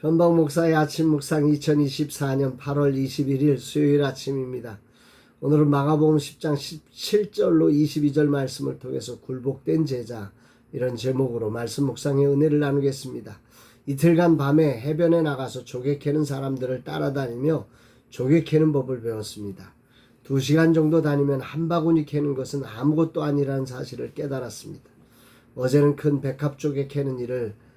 현방 목사의 아침 묵상 2024년 8월 21일 수요일 아침입니다. 오늘은 마가복음 10장 17절로 22절 말씀을 통해서 굴복된 제자 이런 제목으로 말씀 묵상의 은혜를 나누겠습니다. 이틀간 밤에 해변에 나가서 조개 캐는 사람들을 따라다니며 조개 캐는 법을 배웠습니다. 두 시간 정도 다니면 한 바구니 캐는 것은 아무것도 아니라는 사실을 깨달았습니다. 어제는 큰 백합 조개 캐는 일을 어,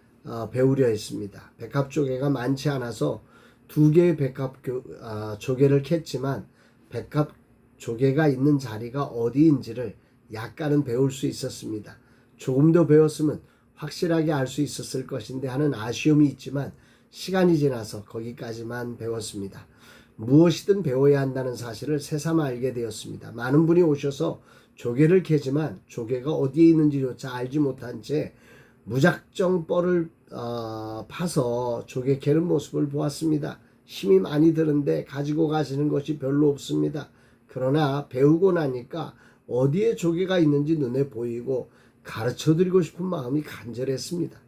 배우려 했습니다. 백합 조개가 많지 않아서 두 개의 백합 교- 아, 조개를 캤지만 백합 조개가 있는 자리가 어디인지를 약간은 배울 수 있었습니다. 조금 더 배웠으면 확실하게 알 수 있었을 것인데 하는 아쉬움이 있지만 시간이 지나서 거기까지만 배웠습니다. 무엇이든 배워야 한다는 사실을 새삼 알게 되었습니다. 많은 분이 오셔서 조개를 캐지만 조개가 어디에 있는지조차 알지 못한 채 무작정 뻘을 어, 파서 조개 캐는 모습을 보았습니다. 힘이 많이 드는데 가지고 가시는 것이 별로 없습니다. 그러나 배우고 나니까 어디에 조개가 있는지 눈에 보이고 가르쳐 드리고 싶은 마음이 간절했습니다.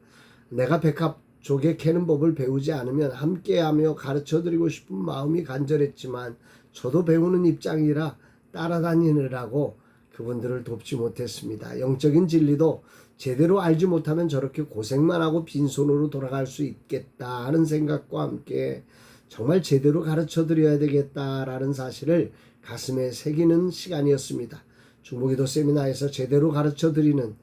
내가 백합 조개 캐는 법을 배우지 않으면 함께하며 가르쳐 드리고 싶은 마음이 간절했지만 저도 배우는 입장이라 따라다니느라고 그분들을 돕지 못했습니다. 영적인 진리도 제대로 알지 못하면 저렇게 고생만 하고 빈손으로 돌아갈 수 있겠다 하는 생각과 함께 정말 제대로 가르쳐 드려야 되겠다라는 사실을 가슴에 새기는 시간이었습니다. 중보기도 세미나에서 제대로 가르쳐 드리는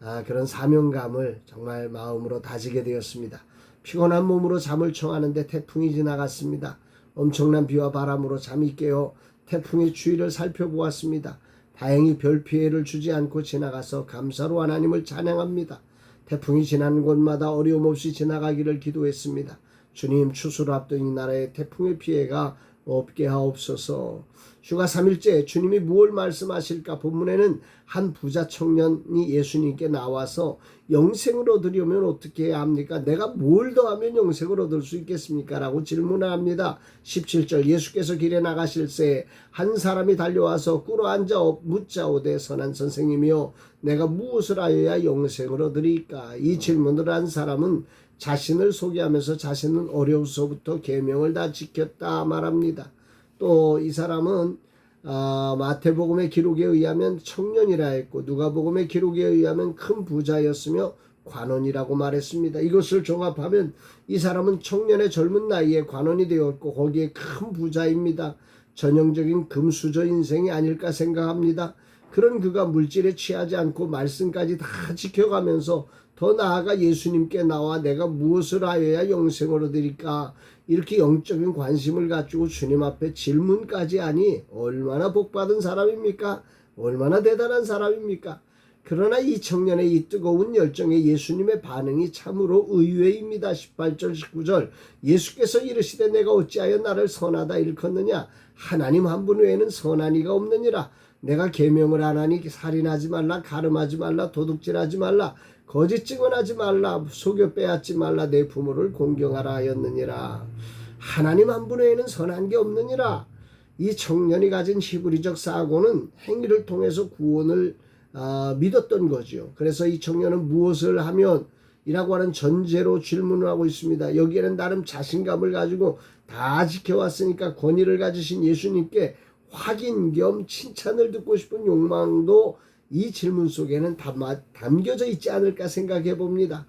아, 그런 사명감을 정말 마음으로 다지게 되었습니다. 피곤한 몸으로 잠을 청하는데 태풍이 지나갔습니다. 엄청난 비와 바람으로 잠이 깨어 태풍의 추위를 살펴보았습니다. 다행히 별 피해를 주지 않고 지나가서 감사로 하나님을 찬양합니다. 태풍이 지나는 곳마다 어려움 없이 지나가기를 기도했습니다. 주님 추수를 앞둔 이 나라에 태풍의 피해가 없게 하옵소서. 휴가 3일째 주님이 무엇 말씀하실까 본문에는 한 부자 청년이 예수님께 나와서 영생을 얻으려면 어떻게 해야 합니까? 내가 뭘 더하면 영생을 얻을 수 있겠습니까? 라고 질문을 합니다. 17절 예수께서 길에 나가실새 한 사람이 달려와서 꿇어 앉아 묻자오되 선한 선생님이여 내가 무엇을 하여야 영생을 얻으리까? 이 질문을 한 사람은 자신을 소개하면서 자신은 어려서부터 계명을 다 지켰다 말합니다. 또 이 사람은 아, 마태복음의 기록에 의하면 청년이라 했고 누가복음의 기록에 의하면 큰 부자였으며 관원이라고 말했습니다. 이것을 종합하면 이 사람은 청년의 젊은 나이에 관원이 되었고 거기에 큰 부자입니다. 전형적인 금수저 인생이 아닐까 생각합니다. 그런 그가 물질에 취하지 않고 말씀까지 다 지켜가면서 더 나아가 예수님께 나와 내가 무엇을 하여야 영생을 얻으리까 이렇게 영적인 관심을 가지고 주님 앞에 질문까지 하니 얼마나 복받은 사람입니까? 얼마나 대단한 사람입니까? 그러나 이 청년의 이 뜨거운 열정에 예수님의 반응이 참으로 의외입니다. 18절 19절 예수께서 이르시되 내가 어찌하여 나를 선하다 일컫느냐 하나님 한 분 외에는 선한 이가 없느니라 내가 계명을 안 하니 살인하지 말라 가름하지 말라 도둑질하지 말라 거짓 증언하지 말라 속여 빼앗지 말라 내 부모를 공경하라 하였느니라 하나님 한 분 외에는 선한 게 없느니라 이 청년이 가진 히브리적 사고는 행위를 통해서 구원을 아, 믿었던 거죠. 그래서 이 청년은 무엇을 하면 이라고 하는 전제로 질문을 하고 있습니다. 여기에는 나름 자신감을 가지고 다 지켜왔으니까 권위를 가지신 예수님께 확인 겸 칭찬을 듣고 싶은 욕망도 이 질문 속에는 담겨져 있지 않을까 생각해 봅니다.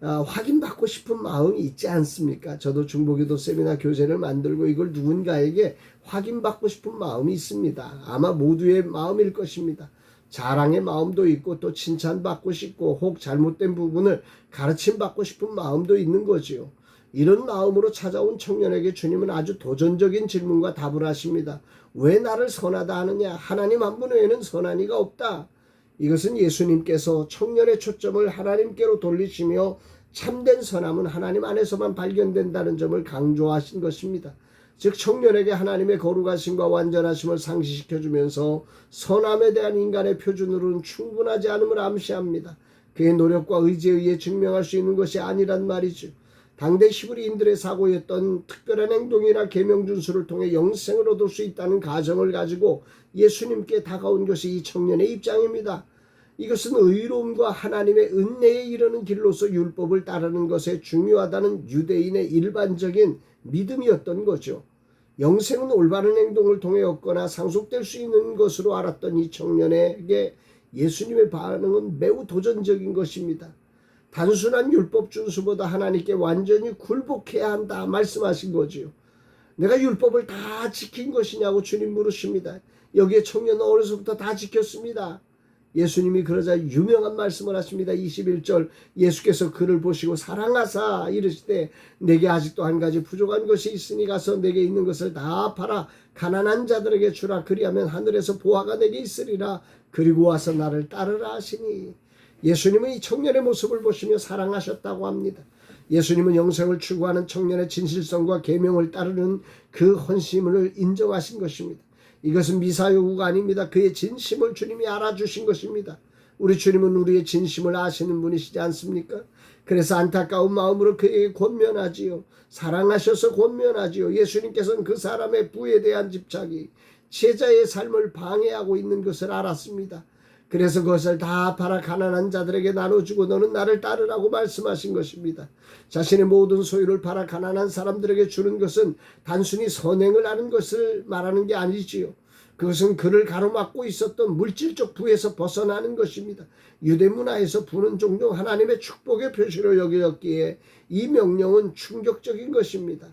아, 확인받고 싶은 마음이 있지 않습니까? 저도 중보기도 세미나 교재를 만들고 이걸 누군가에게 확인받고 싶은 마음이 있습니다. 아마 모두의 마음일 것입니다. 자랑의 마음도 있고 또 칭찬받고 싶고 혹 잘못된 부분을 가르침 받고 싶은 마음도 있는 거지요. 이런 마음으로 찾아온 청년에게 주님은 아주 도전적인 질문과 답을 하십니다. 왜 나를 선하다 하느냐? 하나님 한 분 외에는 선한 이가 없다. 이것은 예수님께서 청년의 초점을 하나님께로 돌리시며 참된 선함은 하나님 안에서만 발견된다는 점을 강조하신 것입니다. 즉 청년에게 하나님의 거룩하심과 완전하심을 상기시켜 주면서 선함에 대한 인간의 표준으로는 충분하지 않음을 암시합니다. 그의 노력과 의지에 의해 증명할 수 있는 것이 아니란 말이죠. 당대 히브리인들의 사고였던 특별한 행동이나 계명 준수를 통해 영생을 얻을 수 있다는 가정을 가지고 예수님께 다가온 것이 이 청년의 입장입니다. 이것은 의로움과 하나님의 은혜에 이르는 길로서 율법을 따르는 것에 중요하다는 유대인의 일반적인 믿음이었던 거죠. 영생은 올바른 행동을 통해 얻거나 상속될 수 있는 것으로 알았던 이 청년에게 예수님의 반응은 매우 도전적인 것입니다. 단순한 율법 준수보다 하나님께 완전히 굴복해야 한다 말씀하신 거지요. 내가 율법을 다 지킨 것이냐고 주님 물으십니다. 여기에 청년은 어려서부터 다 지켰습니다. 예수님이 그러자 유명한 말씀을 하십니다. 21절 예수께서 그를 보시고 사랑하사 이르시되 내게 아직도 한 가지 부족한 것이 있으니 가서 내게 있는 것을 다 팔아 가난한 자들에게 주라 그리하면 하늘에서 보화가 내게 있으리라 그리고 와서 나를 따르라 하시니 예수님은 이 청년의 모습을 보시며 사랑하셨다고 합니다. 예수님은 영생을 추구하는 청년의 진실성과 계명을 따르는 그 헌신을 인정하신 것입니다. 이것은 미사 요구가 아닙니다. 그의 진심을 주님이 알아주신 것입니다. 우리 주님은 우리의 진심을 아시는 분이시지 않습니까? 그래서 안타까운 마음으로 그에게 권면하지요. 사랑하셔서 권면하지요. 예수님께서는 그 사람의 부에 대한 집착이 제자의 삶을 방해하고 있는 것을 알았습니다. 그래서 그것을 다 팔아 가난한 자들에게 나눠주고 너는 나를 따르라고 말씀하신 것입니다. 자신의 모든 소유를 팔아 가난한 사람들에게 주는 것은 단순히 선행을 하는 것을 말하는 게 아니지요. 그것은 그를 가로막고 있었던 물질적 부에서 벗어나는 것입니다. 유대 문화에서 부는 종종 하나님의 축복의 표시로 여겨졌기에 이 명령은 충격적인 것입니다.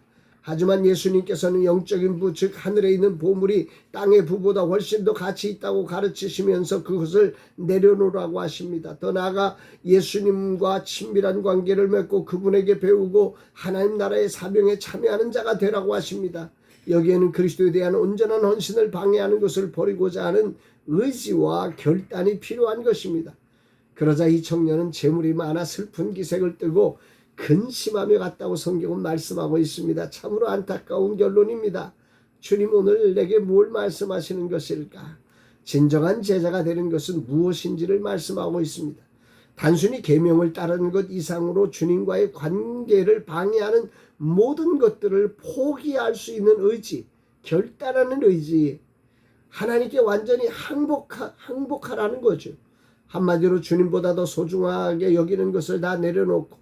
하지만 예수님께서는 영적인 부, 즉 하늘에 있는 보물이 땅의 부보다 훨씬 더 가치 있다고 가르치시면서 그것을 내려놓으라고 하십니다. 더 나아가 예수님과 친밀한 관계를 맺고 그분에게 배우고 하나님 나라의 사명에 참여하는 자가 되라고 하십니다. 여기에는 그리스도에 대한 온전한 헌신을 방해하는 것을 버리고자 하는 의지와 결단이 필요한 것입니다. 그러자 이 청년은 재물이 많아 슬픈 기색을 뜨고 근심하며 갔다고 성경은 말씀하고 있습니다. 참으로 안타까운 결론입니다. 주님 오늘 내게 뭘 말씀하시는 것일까? 진정한 제자가 되는 것은 무엇인지를 말씀하고 있습니다. 단순히 계명을 따르는 것 이상으로 주님과의 관계를 방해하는 모든 것들을 포기할 수 있는 의지, 결단하는 의지, 하나님께 완전히 항복하, 항복하라는 거죠. 한마디로 주님보다 더 소중하게 여기는 것을 다 내려놓고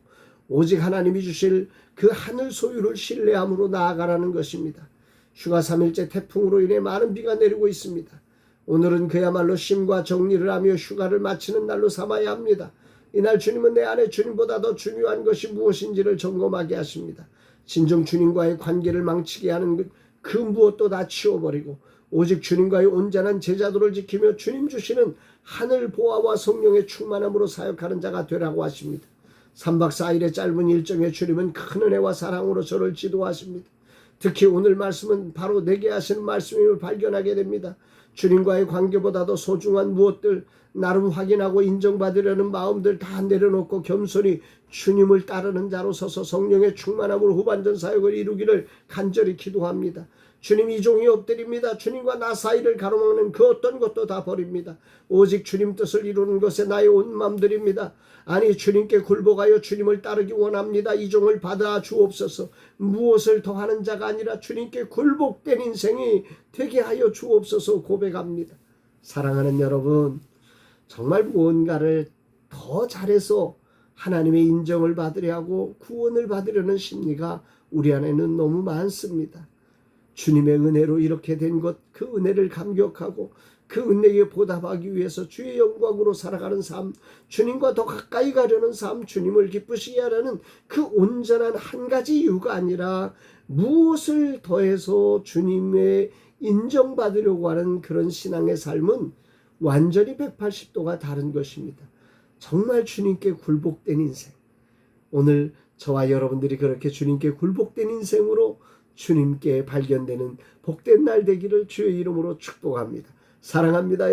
오직 하나님이 주실 그 하늘 소유를 신뢰함으로 나아가라는 것입니다. 휴가 3일째 태풍으로 인해 많은 비가 내리고 있습니다. 오늘은 그야말로 쉼과 정리를 하며 휴가를 마치는 날로 삼아야 합니다. 이날 주님은 내 안에 주님보다 더 중요한 것이 무엇인지를 점검하게 하십니다. 진정 주님과의 관계를 망치게 하는 그 무엇도 다 치워버리고 오직 주님과의 온전한 제자도를 지키며 주님 주시는 하늘 보화와 성령의 충만함으로 사역하는 자가 되라고 하십니다. 3박 4일의 짧은 일정에 주님은 큰 은혜와 사랑으로 저를 지도하십니다. 특히 오늘 말씀은 바로 내게 하시는 말씀임을 발견하게 됩니다. 주님과의 관계보다도 소중한 무엇들, 나름 확인하고 인정받으려는 마음들 다 내려놓고 겸손히 주님을 따르는 자로 서서 성령의 충만함으로 후반전 사역을 이루기를 간절히 기도합니다. 주님 이 종이 엎드립니다. 주님과 나 사이를 가로막는 그 어떤 것도 다 버립니다. 오직 주님 뜻을 이루는 것에 나의 온 맘들입니다. 아니 주님께 굴복하여 주님을 따르기 원합니다. 이 종을 받아 주옵소서. 무엇을 더하는 자가 아니라 주님께 굴복된 인생이 되게 하여 주옵소서 고백합니다. 사랑하는 여러분, 정말 무언가를 더 잘해서 하나님의 인정을 받으려 하고 구원을 받으려는 심리가 우리 안에는 너무 많습니다. 주님의 은혜로 이렇게 된 것, 그 은혜를 감격하고 그 은혜에 보답하기 위해서 주의 영광으로 살아가는 삶, 주님과 더 가까이 가려는 삶, 주님을 기쁘시게 하려는 그 온전한 한 가지 이유가 아니라 무엇을 더해서 주님의 인정받으려고 하는 그런 신앙의 삶은 완전히 180도가 다른 것입니다. 정말 주님께 굴복된 인생. 오늘 저와 여러분들이 그렇게 주님께 굴복된 인생으로 주님께 발견되는 복된 날 되기를 주의 이름으로 축복합니다. 사랑합니다.